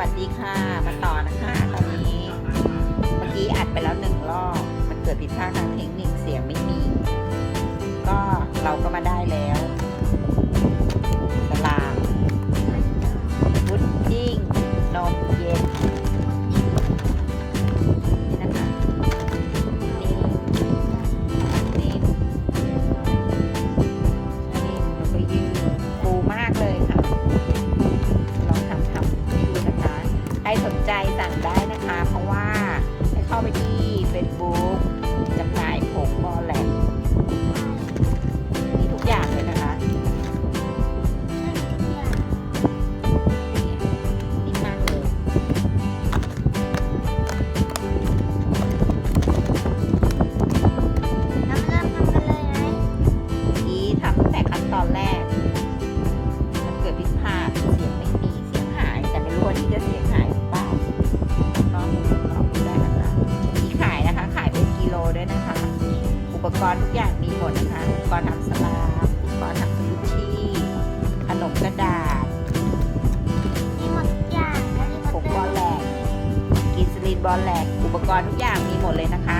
วัสดีค่ะ มาต่อนะคะตอนนี้ ด้วยนะคะ อุปกรณ์ทุกอย่างมีหมดนะคะ อุปกรณ์ทำสลาอุปกรณ์ทำคุชชี่ขนมกระดาษมีหมดอย่างผงบอลแหลกกีนสลินบอลแหลกอุปกรณ์ทุกอย่างมีหมดเลยนะคะ